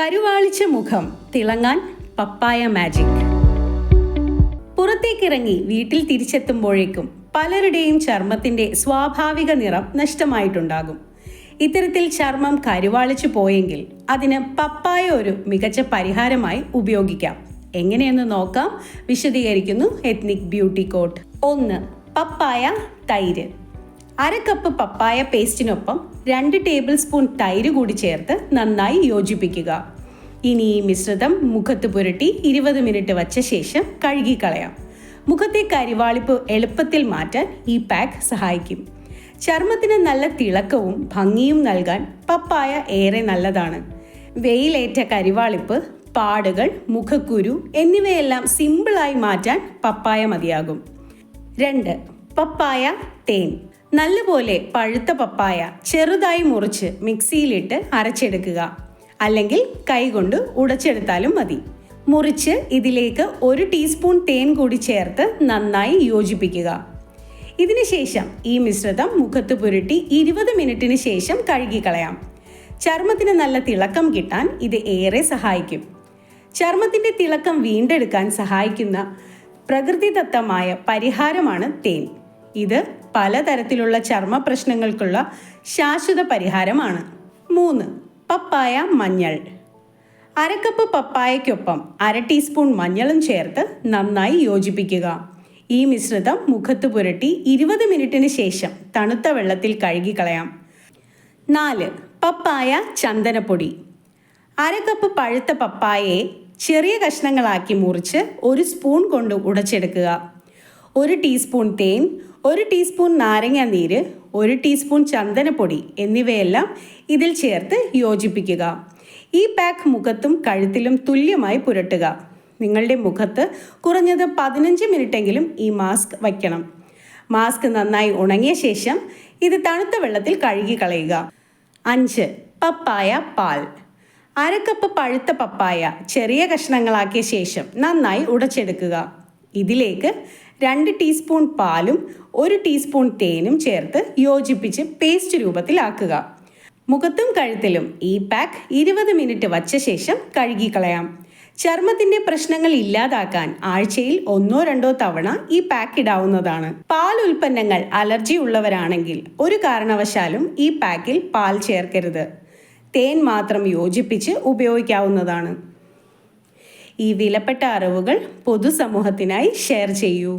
കരുവാളിച്ച മുഖം തിളങ്ങാൻ പപ്പായ മാജിക് പുറത്തേക്കിറങ്ങി വീട്ടിൽ തിരിച്ചെത്തുമ്പോഴേക്കും പലരുടെയും ചർമ്മത്തിന്റെ സ്വാഭാവിക നിറം നഷ്ടമായിട്ടുണ്ടാകും. ഇത്തരത്തിൽ ചർമ്മം കരുവാളിച്ചു പോയെങ്കിൽ അതിന് പപ്പായ ഒരു മികച്ച പരിഹാരമായി ഉപയോഗിക്കാം. എങ്ങനെയെന്ന് നോക്കാം. വിശദീകരിക്കുന്നു എത്നിക് ബ്യൂട്ടി കോട്ട് ഒന്ന് പപ്പായ തൈര്. അര കപ്പ് പപ്പായ പേസ്റ്റിനൊപ്പം രണ്ട് ടേബിൾ സ്പൂൺ തൈര് കൂടി ചേർത്ത് നന്നായി യോജിപ്പിക്കുക. ഇനി ഈ മിശ്രിതം മുഖത്ത് പുരട്ടി ഇരുപത് മിനിറ്റ് വച്ച ശേഷം കഴുകിക്കളയാം. മുഖത്തെ കരിവാളിപ്പ് എളുപ്പത്തിൽ മാറ്റാൻ ഈ പാക്ക് സഹായിക്കും. ചർമ്മത്തിന് നല്ല തിളക്കവും ഭംഗിയും നൽകാൻ പപ്പായ ഏറെ നല്ലതാണ്. വെയിലേറ്റ കരിവാളിപ്പ് പാടുകൾ മുഖക്കുരു എന്നിവയെല്ലാം സിമ്പിളായി മാറ്റാൻ പപ്പായ മതിയാകും. രണ്ട് പപ്പായ തേൻ. നല്ലപോലെ പഴുത്ത പപ്പായ ചെറുതായി മുറിച്ച് മിക്സിയിലിട്ട് അരച്ചെടുക്കുക. അല്ലെങ്കിൽ കൈകൊണ്ട് ഉടച്ചെടുത്താലും മതി. മുറിച്ച് ഇതിലേക്ക് ഒരു ടീസ്പൂൺ തേൻ കൂടി ചേർത്ത് നന്നായി യോജിപ്പിക്കുക. ഇതിനുശേഷം ഈ മിശ്രിതം മുഖത്ത് പുരട്ടി ഇരുപത് മിനിറ്റിന് ശേഷം കഴുകിക്കളയാം. ചർമ്മത്തിന് നല്ല തിളക്കം കിട്ടാൻ ഇത് ഏറെ സഹായിക്കും. ചർമ്മത്തിന്റെ തിളക്കം വീണ്ടെടുക്കാൻ സഹായിക്കുന്ന പ്രകൃതിദത്തമായ പരിഹാരമാണ് തേൻ. ഇത് പലതരത്തിലുള്ള ചർമ്മ പ്രശ്നങ്ങൾക്കുള്ള ശാശ്വത പരിഹാരമാണ്. മൂന്ന് പപ്പായ മഞ്ഞൾ. അരക്കപ്പ് പപ്പായയ്ക്കൊപ്പം അര ടീസ്പൂൺ മഞ്ഞളും ചേർത്ത് നന്നായി യോജിപ്പിക്കുക. ഈ മിശ്രിതം മുഖത്ത് പുരട്ടി ഇരുപത് മിനിറ്റിന് ശേഷം തണുത്ത വെള്ളത്തിൽ കഴുകിക്കളയാം. നാല് പപ്പായ ചന്ദനപ്പൊടി. അരക്കപ്പ് കപ്പ് പഴുത്ത പപ്പായയെ ചെറിയ കഷ്ണങ്ങളാക്കി മുറിച്ച് ഒരു സ്പൂൺ കൊണ്ട് ഉടച്ചെടുക്കുക. ഒരു ടീസ്പൂൺ തേൻ ഒരു ടീസ്പൂൺ നാരങ്ങ നീര് ഒരു ടീസ്പൂൺ ചന്ദനപ്പൊടി എന്നിവയെല്ലാം ഇതിൽ ചേർത്ത് യോജിപ്പിക്കുക. ഈ പാക്ക് മുഖത്തും കഴുത്തിലും തുല്യമായി പുരട്ടുക. നിങ്ങളുടെ മുഖത്ത് കുറഞ്ഞത് പതിനഞ്ച് മിനിറ്റെങ്കിലും ഈ മാസ്ക് വയ്ക്കണം. മാസ്ക് നന്നായി ഉണങ്ങിയ ശേഷം ഇത് തണുത്ത വെള്ളത്തിൽ കഴുകി കളയുക അഞ്ച് പപ്പായ പാൽ. അര കപ്പ് പഴുത്ത പപ്പായ ചെറിയ കഷ്ണങ്ങളാക്കിയ ശേഷം നന്നായി ഉടച്ചെടുക്കുക. ഇതിലേക്ക് രണ്ട് ടീസ്പൂൺ പാലും ഒരു ടീസ്പൂൺ തേനും ചേർത്ത് യോജിപ്പിച്ച് പേസ്റ്റ് രൂപത്തിലാക്കുക. മുഖത്തും കഴുത്തിലും ഈ പാക്ക് ഇരുപത് മിനിറ്റ് വച്ച ശേഷം കഴുകിക്കളയാം. ചർമ്മത്തിന്റെ പ്രശ്നങ്ങൾ ഇല്ലാതാക്കാൻ ആഴ്ചയിൽ ഒന്നോ രണ്ടോ തവണ ഈ പാക്ക് ഇടാവുന്നതാണ്. പാൽ ഉൽപ്പന്നങ്ങൾ അലർജി ഉള്ളവരാണെങ്കിൽ ഒരു കാരണവശാലും ഈ പാക്കിൽ പാൽ ചേർക്കരുത്. തേൻ മാത്രം യോജിപ്പിച്ച് ഉപയോഗിക്കാവുന്നതാണ്. ഈ വിലപ്പെട്ട അറിവുകൾ പൊതുസമൂഹത്തിനായി ഷെയർ ചെയ്യൂ.